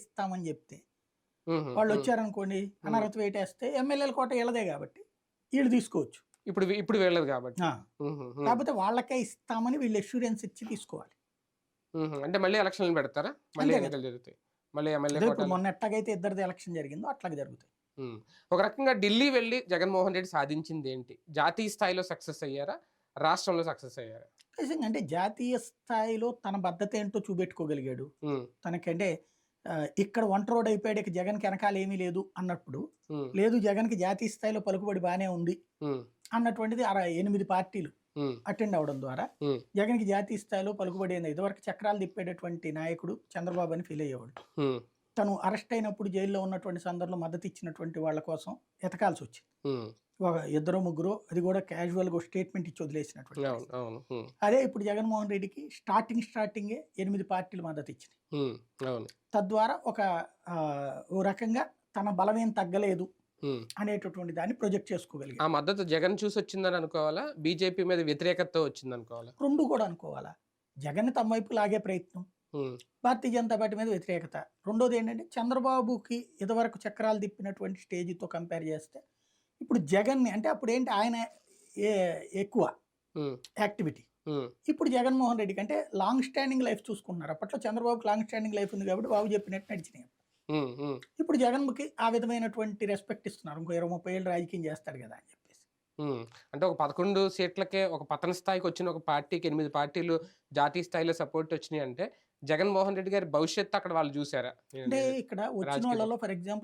ఇస్తామని చెప్తే. వాళ్ళు. వచ్చారనుకోండి అనర్హత వేటేస్తే ఎమ్మెల్యేల కోట వీళ్ళదే కాబట్టి వీళ్ళు తీసుకోవచ్చు. ఇప్పుడు ఇప్పుడు వెళ్ళదు కాబట్టి. కాకపోతే వాళ్ళకే ఇస్తామని వీళ్ళు అష్యూరెన్స్ ఇచ్చి తీసుకోవాలి. అంటే మళ్ళీ ఎలక్షన్లు పెడతారా? మళ్ళీ ఎన్నికలు జరుగుతాయి. మళ్ళీ ఎమ్మెల్యే మొన్న ఎట్లాగైతే ఇద్దరిది ఎలక్షన్ జరిగిందో అట్లాగే జరుగుతాయి. ఒక రకంగా ఢిల్లీ వెళ్ళి జగన్మోహన్ రెడ్డి సాధించింది ఏంటి? జాతీయ స్థాయిలో సక్సెస్ అయ్యారా? రాష్ట్రంలో సక్సెస్ అయ్యారా? అంటే జాతీయ స్థాయిలో తన బద్ధత ఏంటో చూపెట్టుకోగలిగాడు. తనకంటే ఇక్కడ వంట రోడ్ అయిపోయాడు ఇక జగన్కి వెనకాల ఏమీ లేదు అన్నప్పుడు లేదు జగన్కి జాతీయ స్థాయిలో పలుకుబడి బాగానే ఉంది అన్నటువంటిది అర ఎనిమిది పార్టీలు అటెండ్ అవడం ద్వారా ఉమ్, జగన్కి జాతీయ స్థాయిలో పలుకుబడి అయింది. ఇదివరకు చక్రాలు తిప్పేటటువంటి నాయకుడు చంద్రబాబు అని ఫీల్ అయ్యేవాడు. తను అరెస్ట్ అయినప్పుడు జైల్లో ఉన్నటువంటి సందర్భంలో మద్దతు ఇచ్చినటువంటి వాళ్ళ కోసం ఎతకాల్సి వచ్చింది. ఒక ఇద్దరు ముగ్గురు అది కూడా క్యాజువల్గా స్టేట్మెంట్ ఇచ్చి వదిలేసినటువంటి అవును అవును. ఉమ్, అదే ఇప్పుడు జగన్మోహన్ రెడ్డికి స్టార్టింగ్ స్టార్టింగే ఎనిమిది పార్టీలు మద్దతు ఇచ్చినాయి తద్వారా ఒక ఓ రకంగా తన బలమేం తగ్గలేదు. అనేటటువంటి దాన్ని ప్రొజెక్ట్ చేసుకోగలిగారు ఆ మద్దతు జగన్ చూసి వచ్చిందని అనుకోవాలా? బీజేపీ మీద వ్యతిరేకతతో వచ్చింది అనుకోవాలా? రెండు కూడా అనుకోవాలా. జగన్ తమ వైపు లాగే ప్రయత్నం. భారతీయ జనతా పార్టీ మీద వ్యతిరేకత. రెండోది ఏంటంటే చంద్రబాబుకి ఇదివరకు చక్రాలు తిప్పినటువంటి స్టేజ్తో కంపేర్ చేస్తే ఇప్పుడు జగన్ని అంటే అప్పుడు ఏంటి ఆయన ఎక్కువ యాక్టివిటీ. ఇప్పుడు జగన్మోహన్ రెడ్డి కంటే లాంగ్ స్టాండింగ్ లైఫ్ చూసుకుంటున్నారు. అప్పట్లో చంద్రబాబుకి లాంగ్ స్టాండింగ్ లైఫ్ ఉంది కాబట్టి బాబు చెప్పినట్టు నడిచినాయి. ఇప్పుడు జగన్కి ఆ విధమైనటువంటి రెస్పెక్ట్ ఇస్తున్నారు. ఇంకో ఇరవై ముప్పై ఏళ్ళు రాజకీయం చేస్తాడు కదా అని చెప్పేసి. అంటే ఒక పదకొండు సీట్లకే ఒక పతన స్థాయికి వచ్చిన ఒక పార్టీకి ఎనిమిది పార్టీలు జాతీయ స్థాయిలో సపోర్ట్ వచ్చినాయి అంటే జగన్మోహన్ రెడ్డి గారి భవిష్యత్తు అక్కడ వాళ్ళు చూసారా? అంటే ఇక్కడ వచ్చిన వాళ్ళలో ఫర్ ఎగ్జాంపుల్